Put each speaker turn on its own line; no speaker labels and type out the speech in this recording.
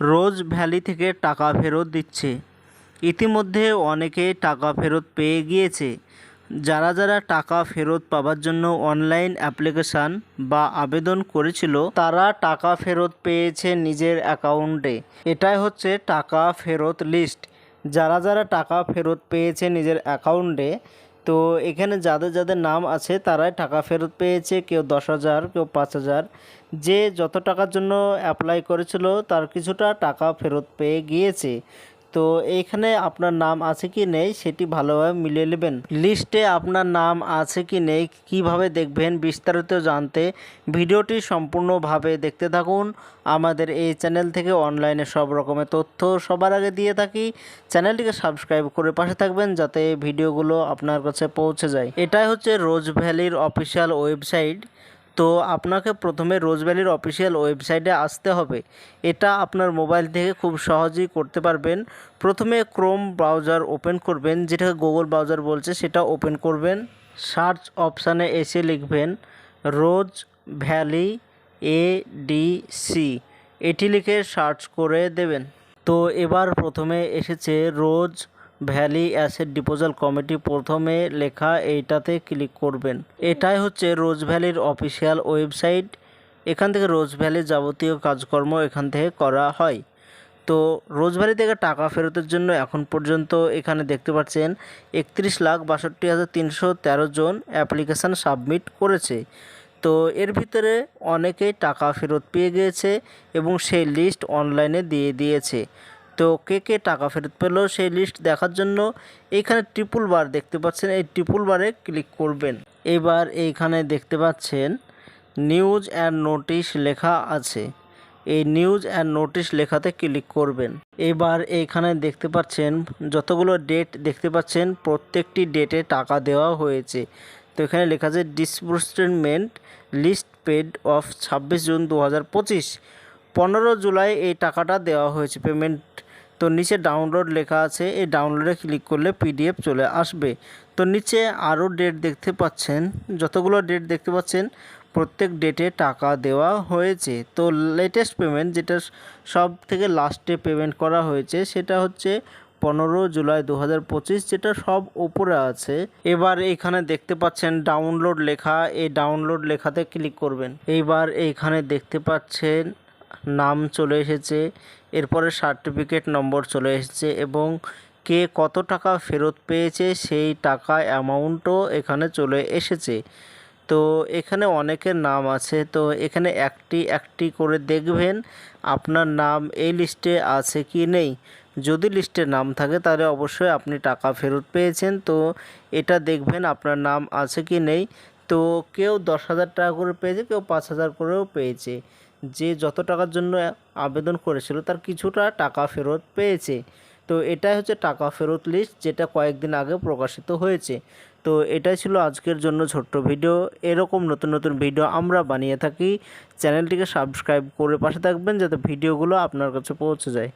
রোজ valley থেকে টাকা ফেরত দিচ্ছে। ইতিমধ্যে অনেকে টাকা ফেরত পেয়ে গিয়েছে। যারা যারা টাকা ফেরত পাওয়ার জন্য অনলাইন অ্যাপ্লিকেশান বা আবেদন করেছিল, তারা টাকা ফেরত পেয়েছে নিজের অ্যাকাউন্টে। এটাই হচ্ছে টাকা ফেরত লিস্ট। যারা যারা টাকা ফেরত পেয়েছে নিজের অ্যাকাউন্টে তো এখানে যাদের যাদের নাম আছে তারাই টাকা ফেরত পেয়েছে, কেউ দশ হাজার, কেউ পাঁচ হাজার। যে যত টাকার জন্য অ্যাপ্লাই করেছিল তার কিছুটা টাকা ফেরত পেয়ে গিয়েছে। তো এখানে আপনার নাম আছে কি নেই সেটি ভালোভাবে মিলিয়ে নেবেন। লিস্টে আপনার নাম আছে কি নেই, কীভাবে দেখবেন বিস্তারিত জানতে ভিডিওটি সম্পূর্ণভাবে দেখতে থাকুন। আমাদের এই চ্যানেল থেকে অনলাইনে সব রকমের তথ্য সবার আগে দিয়ে থাকি। চ্যানেলটিকে সাবস্ক্রাইব করে পাশে থাকবেন যাতে ভিডিওগুলো আপনার কাছে পৌঁছে যায়। এটাই হচ্ছে রোজ ভ্যালির অফিসিয়াল ওয়েবসাইট। তো আপনাকে প্রথমে রোজ ভ্যালির অফিসিয়াল ওয়েবসাইটে আসতে হবে। এটা আপনার মোবাইল থেকে খুব সহজেই করতে পারবেন। প্রথমে ক্রোম ব্রাউজার ওপেন করবেন, যেটাকে গুগল ব্রাউজার বলছে, সেটা ওপেন করবেন। সার্চ অপশানে এসে লিখবেন, Rose Valley A D C এটি লিখে সার্চ করে দেবেন। তো এবার প্রথমে এসেছে Rose Valley asset disposal committee প্রথমে লেখা এইটাতে ক্লিক করবেন। এটাই হচ্ছে রোজ ভ্যালির অফিসিয়াল ওয়েবসাইট। এখান থেকে রোজ ভ্যালির যাবতীয় কাজকর্ম এখান থেকে করা হয়। তো রোজ ভ্যালি থেকে টাকা ফেরতের জন্য এখন পর্যন্ত এখানে দেখতে পাচ্ছেন একত্রিশ লাখ বাষট্টি হাজার তিনশো তেরো জন অ্যাপ্লিকেশান সাবমিট করেছে। তো এর ভিতরে অনেকেই টাকা ফেরত পেয়ে গিয়েছে এবং সেই লিস্ট অনলাইনে দিয়ে দিয়েছে। তো কে কে টাকা ফেরত পেল সেই লিস্ট দেখার জন্য এইখানে ট্রিপুল বার দেখতে পাচ্ছেন। এই ট্রিপুল বারে ক্লিক করবেন। এবার এইখানে দেখতে পাচ্ছেন নিউজ অ্যান্ড নোটিশ লেখা আছে। এই নিউজ অ্যান্ড নোটিশ লেখাতে ক্লিক করবেন। এবার এইখানে দেখতে পাচ্ছেন যতগুলো ডেট দেখতে পাচ্ছেন, প্রত্যেকটি ডেটে টাকা দেওয়া হয়েছে। তো এখানে লেখা আছে ডিসবুর্সমেন্ট লিস্ট পেড অফ ছাব্বিশ জুন দু হাজার পঁচিশ। পনেরো জুলাই এই টাকাটা দেওয়া হয়েছে পেমেন্ট তো নিচে ডাউনলোড লেখা আছে। এই ডাউনলোডে ক্লিক করলে পিডিএফ চলে আসবে। তো নিচে আরও ডেট দেখতে পাচ্ছেন। যতগুলো ডেট দেখতে পাচ্ছেন, প্রত্যেক ডেটে টাকা দেওয়া হয়েছে। তো লেটেস্ট পেমেন্ট যেটা সব থেকে লাস্টে পেমেন্ট করা হয়েছে, সেটা হচ্ছে পনেরো জুলাই দু হাজার পঁচিশ, যেটা সব উপরে আছে। এবার এইখানে দেখতে পাচ্ছেন ডাউনলোড লেখা। এই ডাউনলোড লেখাতে ক্লিক করবেন। এইবার এইখানে দেখতে পাচ্ছেন নাম চলে এসেছে, এরপরে সার্টিফিকেট নম্বর চলে এসেছে এবং কে কত টাকা ফেরত পেয়েছে সেই টাকা অ্যামাউন্টও এখানে চলে এসেছে। তো এখানে অনেকের নাম আছে, তো এখানে একটি একটি করে দেখবেন আপনার নাম এই লিস্টে আছে কি নেই। যদি লিস্টে নাম থাকে তাহলে অবশ্যই আপনি টাকা ফেরত পেয়েছেন, তো এটা দেখবেন আপনার নাম আছে কি নেই। তো কেউ দশ হাজার টাকা করে পেয়েছে, কেউ পাঁচ হাজার করেও পেয়েছে। যে যত টাকার জন্য আবেদন করেছিল, তার কিছুটা টাকা ফেরত পেয়েছে। তো এটাই হচ্ছে টাকা ফেরত লিস্ট যেটা কয়েকদিন আগে প্রকাশিত হয়েছে। তো এটাই ছিল আজকের জন্য ছোট্ট ভিডিও। এরকম নতুন নতুন ভিডিও আমরা বানিয়ে থাকি। চ্যানেলটিকে সাবস্ক্রাইব করে পাশে থাকবেন, যাতে ভিডিওগুলো আপনার কাছে পৌঁছে যায়।